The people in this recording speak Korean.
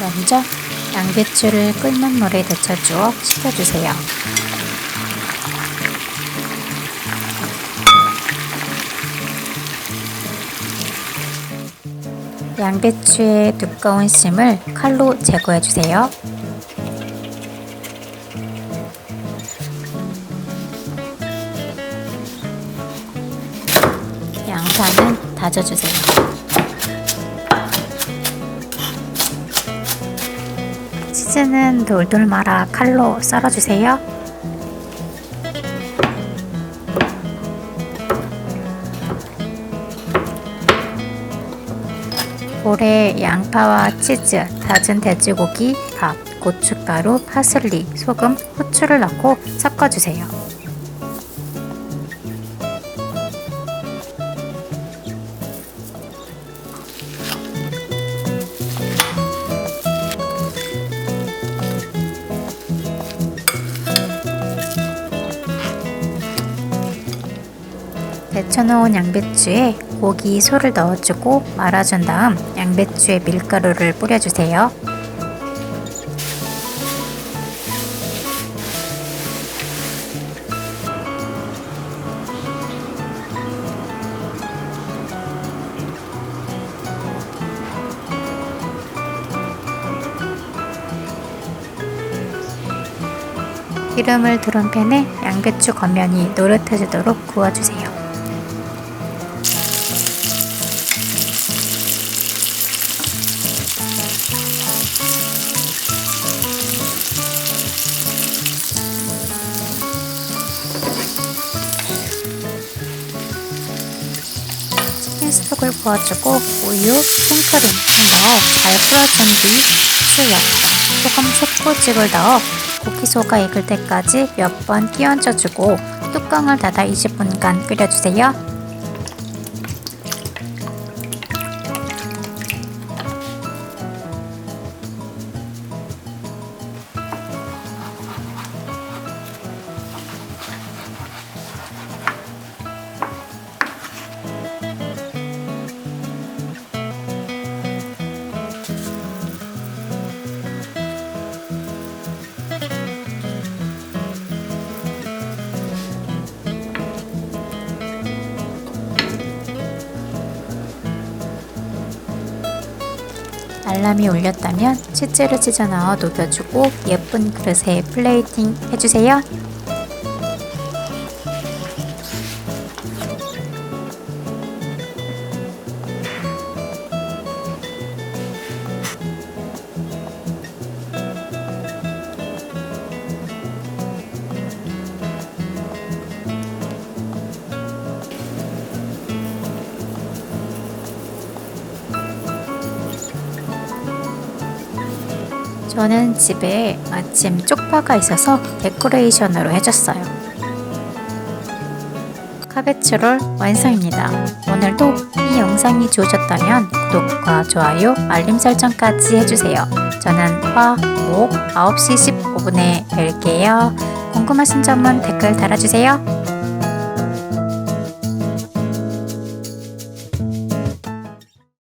먼저 양배추를 끓는 물에 데쳐주어 식혀주세요. 양배추의 두꺼운 심을 칼로 제거해주세요. 양파는 다져주세요. 치즈는 돌돌 말아 칼로 썰어주세요. 볼에 양파와 치즈, 다진 돼지고기, 밥, 고춧가루, 파슬리, 소금, 후추를 넣고 섞어주세요. 데쳐놓은 양배추에 고기, 소를 넣어주고 말아준 다음 양배추에 밀가루를 뿌려주세요. 기름을 두른 팬에 양배추 겉면이 노릇해지도록 구워주세요. 치킨스톡을 부어주고 우유, 생크림을 넣어 잘 뿌려준 뒤 수염, 소금 솥고집을 넣어 고기소가 익을 때까지 몇 번 끼얹어주고 뚜껑을 닫아 20분간 끓여주세요. 알람이 울렸다면 치즈를 찢어 넣어 녹여주고 예쁜 그릇에 플레이팅 해주세요. 저는 집에 마침 쪽파가 있어서 데코레이션으로 해줬어요. 카베츠롤 완성입니다. 오늘도 이 영상이 좋으셨다면 구독과 좋아요, 알림 설정까지 해주세요. 저는 화, 목 9시 15분에 뵐게요. 궁금하신 점은 댓글 달아주세요.